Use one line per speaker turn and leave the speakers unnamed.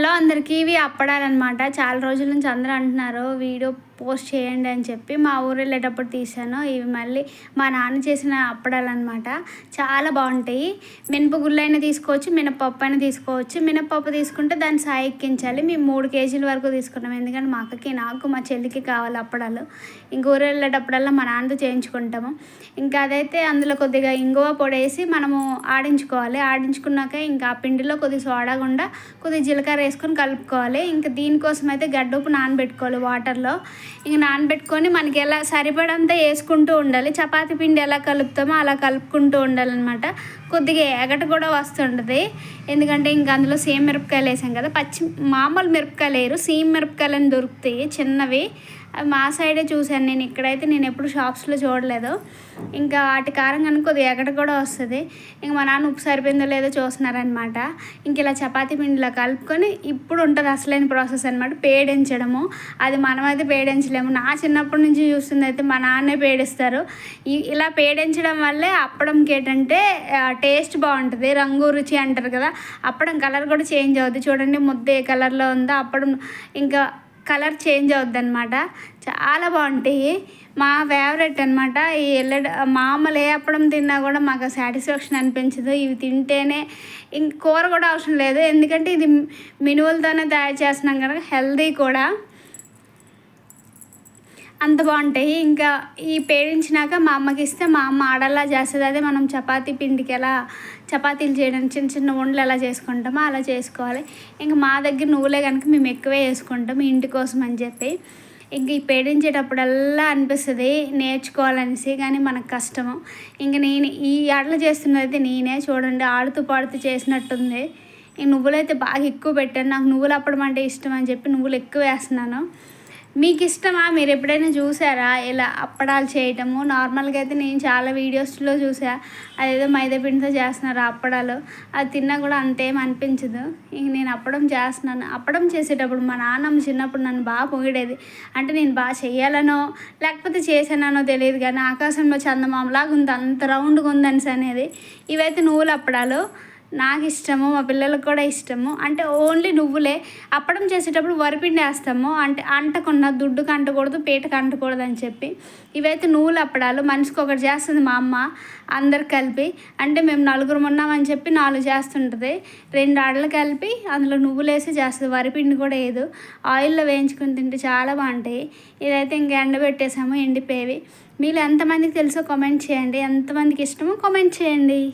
Hello అందరికీ ఇవి అప్పడాలన్నమాట. చాలా రోజుల నుంచి అందరూ అంటున్నారు వీడియో పోస్ట్ చేయండి అని చెప్పి మా ఊరు వెళ్ళేటప్పుడు తీసాను ఇవి మళ్ళీ మా నాన్న చేసిన అప్పడాలన్నమాట. చాలా బాగుంటాయి. మినపగుళ్ళు అయినా తీసుకోవచ్చు మినపప్పు అయినా తీసుకోవచ్చు. మినపప్పు తీసుకుంటే దాన్ని సాయి ఎక్కించాలి మేము మూడు కేజీల వరకు తీసుకున్నాం. ఎందుకంటే మా అక్కకి నాకు మా చెల్లికి కావాలి అప్పడాలు. ఇంక ఊరు వెళ్ళేటప్పుడల్లా మా నాన్నతో చేయించుకుంటాము. ఇంకా అదైతే అందులో కొద్దిగా ఇంగువ పొడేసి మనము ఆడించుకోవాలి. ఆడించుకున్నాక ఇంకా ఆ పిండిలో కొద్దిగా సోడా గుండా కొద్దిగా జీలకర్ర వేసుకొని కలుపుకోవాలి. ఇంకా దీనికోసం అయితే గడ్డపు నానబెట్టుకోవాలి వాటర్లో. ఇంక నానబెట్టుకొని మనకి ఎలా సరిపడంతా వేసుకుంటూ ఉండాలి. చపాతీ పిండి ఎలా కలుపుతామో అలా కలుపుకుంటూ ఉండాలన్నమాట. కొద్దిగా ఎగట కూడా వస్తుంటుంది. ఎందుకంటే ఇంకా అందులో సేమ్ మిరపకాయలు వేసాం కదా. పచ్చి మామూలు మిరపకాయలు వేయరు. సీమ్ మిరపకాయలు అని దొరుకుతాయి చిన్నవి. మా సైడే చూశాను. నేను ఇక్కడైతే నేను ఎప్పుడు షాప్స్లో చూడలేదు. ఇంకా వాటి కారం కనుక ఎక్కడ కూడా వస్తుంది. ఇంక మా నాన్న ఉప్పు సరిపోయిందో లేదో చూస్తున్నారనమాట ఇంక ఇలా చపాతీ పిండిలో కలుపుకొని ఇప్పుడు ఉంటుంది అసలైన ప్రాసెస్ అనమాట పేడించడము. అది మనమైతే పేడించలేము. నా చిన్నప్పటి నుంచి చూస్తుంది అయితే మా నాన్నే పేడిస్తారు. ఇలా పేడించడం వల్లే అప్పడంకి ఏంటంటే టేస్ట్ బాగుంటుంది. రంగు రుచి అంటారు కదా అప్పడం కలర్ కూడా చేంజ్ అవుతుంది చూడండి ముద్ద ఏ కలర్లో ఉందో అప్పడం. ఇంకా కలర్ చేంజ్ అవుద్ది అనమాట చాలా బాగుంటాయి. మా ఫేవరెట్ అనమాట ఈ ఎల్లడ మామూలు ఏ అప్పడం తిన్నా కూడా మాకు సాటిస్ఫాక్షన్ అనిపించదు. ఇవి తింటేనే ఇంక కూర కూడా అవసరం లేదు. ఎందుకంటే ఇది మినువులతోనే తయారు చేస్తున్నాం కనుక హెల్దీ కూడా. అంత బాగుంటాయి ఇంకా ఈ పేడించినాక మా అమ్మకి ఇస్తే మా అమ్మ ఆడలా చేస్తుంది. అదే మనం చపాతీ పిండికి ఎలా చపాతీలు చేయడానికి చిన్న చిన్న వండలు ఎలా చేసుకుంటామో అలా చేసుకోవాలి. ఇంకా మా దగ్గర నువ్వులే కనుక మేము ఎక్కువే చేసుకుంటాం ఇంటి కోసం అని చెప్పి. ఇంక ఈ పేడించేటప్పుడల్లా అనిపిస్తుంది నేర్చుకోవాలనేసి కానీ మనకు కష్టము. ఇంక నేను ఈ ఆటలు చేస్తున్నది నేనే చూడండి ఆడుతూ పాడుతూ చేసినట్టుంది. ఈ నువ్వులైతే బాగా ఎక్కువ పెట్టాను. నాకు నువ్వులు అప్పడం అంటే ఇష్టం అని చెప్పి నువ్వులు ఎక్కువ వేస్తున్నాను. మీకు ఇష్టమా మీరు ఎప్పుడైనా చూసారా? ఇలా అప్పడాలు చేయటము? నార్మల్గా అయితే నేను చాలా వీడియోస్లో చూసా. అదేదో మైదాపిండితో చేస్తున్నారు అప్పడాలు. అది తిన్నా కూడా అంతేం అనిపించదు. ఇంక నేను అప్పడం చేస్తున్నాను. అప్పడం చేసేటప్పుడు మా నాన్నమ్మ చిన్నప్పుడు నన్ను బాగా పొగిడేది. అంటే నేను బాగా చేయాలనో లేకపోతే చేశానో తెలియదు కానీ ఆకాశంలో చందమామలాగా ఉంది. అంత రౌండ్గా ఉందనిసి అనేది ఇవైతే నువ్వులు అప్పడాలు. నాకు ఇష్టము మా పిల్లలకు కూడా ఇష్టము. అంటే ఓన్లీ నువ్వులే. అప్పడం చేసేటప్పుడు వరిపిండి వేస్తాము. అంటే అంటకుండా దుడ్డుకు అంటకూడదు పీటకు అంటకూడదు అని చెప్పి. ఇవైతే నువ్వులు అప్పడాలు. మనిషికి ఒకటి చేస్తుంది మా అమ్మ అందరు కలిపి. అంటే మేము నలుగురు ఉన్నామని చెప్పి నాలుగు చేస్తుంటుంది. రెండు ఆడలు కలిపి అందులో నువ్వులు వేసి చేస్తుంది. వరిపిండి కూడా వేయదు. ఆయిల్లో వేయించుకుని తింటే చాలా బాగుంటాయి. ఇదైతే ఇంకా ఎండబెట్టేసాము ఎండిపోయేవి. మీరు ఎంతమందికి తెలుసో కామెంట్ చేయండి. ఎంతమందికి ఇష్టమో కామెంట్ చేయండి.